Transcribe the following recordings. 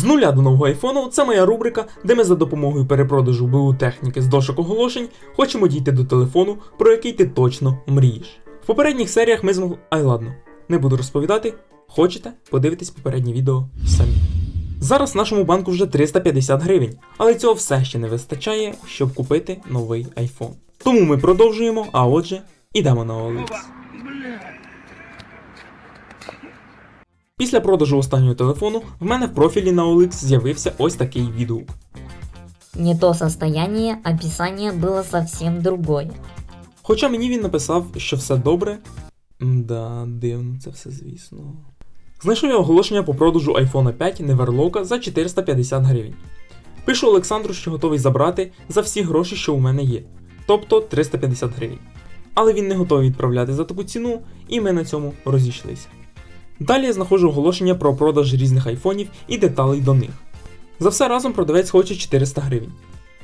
З нуля до нового айфону це моя рубрика, де ми за допомогою перепродажу БУ техніки з дошок оголошень хочемо дійти до телефону, про який ти точно мрієш. В попередніх серіях ми змогли. Ай ладно, не буду розповідати. Хочете? Подивитись попереднє відео самі. Зараз нашому банку вже 350 гривень, але цього все ще не вистачає, щоб купити новий iPhone. Тому ми продовжуємо, а отже, ідемо на OLX. Після продажу останнього телефону в мене в профілі на OLX з'явився ось такий відгук. Не то состояние, описание было совсем другое. Хоча мені він написав, що все добре. Да, дивно це все, звісно. Знайшов я оголошення по продажу iPhone 5 Neverlock за 450 гривень. Пишу Олександру, що готовий забрати за всі гроші, що у мене є, тобто 350 гривень. Але він не готовий відправляти за таку ціну, і ми на цьому розійшлися. Далі я знаходжу оголошення про продаж різних айфонів і деталей до них. За все разом продавець хоче 400 гривень.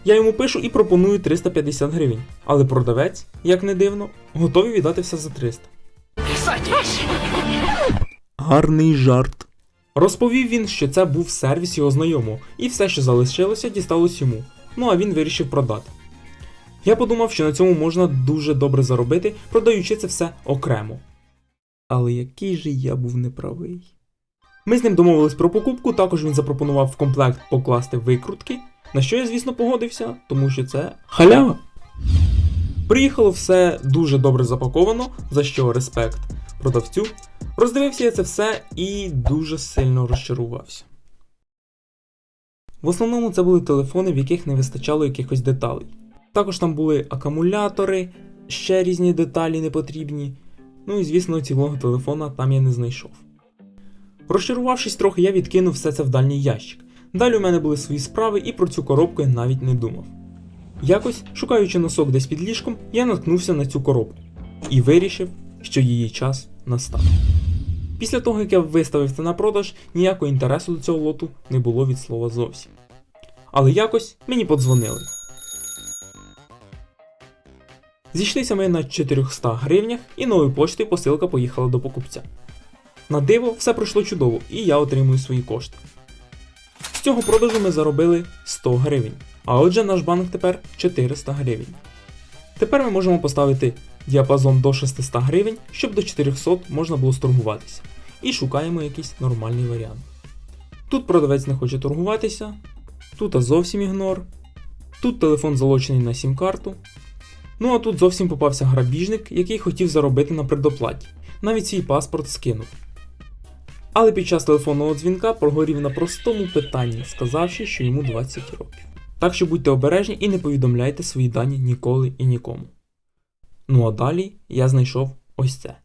Я йому пишу і пропоную 350 гривень, але продавець, як не дивно, готовий віддати все за 300. Гарний жарт. Розповів він, що це був сервіс його знайомого, і все, що залишилося, дісталось йому. Ну а він вирішив продати. Я подумав, що на цьому можна дуже добре заробити, продаючи це все окремо. Але який же я був неправий. Ми з ним домовились про покупку, також він запропонував в комплект покласти викрутки, на що я, звісно, погодився, тому що це халява. Приїхало все дуже добре запаковано, за що респект продавцю. Роздивився я це все і дуже сильно розчарувався. В основному це були телефони, в яких не вистачало якихось деталей. Також там були акумулятори, ще різні деталі непотрібні. Ну і звісно, цілого телефона там я не знайшов. Розчарувавшись трохи, я відкинув все це в дальній ящик. Далі у мене були свої справи, і про цю коробку я навіть не думав. Якось, шукаючи носок десь під ліжком, я наткнувся на цю коробку і вирішив, що її час настав. Після того, як я виставив це на продаж, ніякого інтересу до цього лоту не було від слова зовсім. Але якось мені подзвонили. Зійшлися ми на 400 гривнях, і новою поштою посилка поїхала до покупця. На диво, все пройшло чудово, і я отримую свої кошти. З цього продажу ми заробили 100 гривень, а отже наш банк тепер 400 гривень. Тепер ми можемо поставити діапазон до 600 гривень, щоб до 400 можна було сторгуватися. І шукаємо якийсь нормальний варіант. Тут продавець не хоче торгуватися, тут зовсім ігнор, тут телефон залочений на сім-карту. Ну а тут зовсім попався грабіжник, який хотів заробити на предоплаті, навіть свій паспорт скинув. Але під час телефонного дзвінка прогорів на простому питанні, сказавши, що йому 20 років. Так що будьте обережні і не повідомляйте свої дані ніколи і нікому. Ну а далі я знайшов ось це.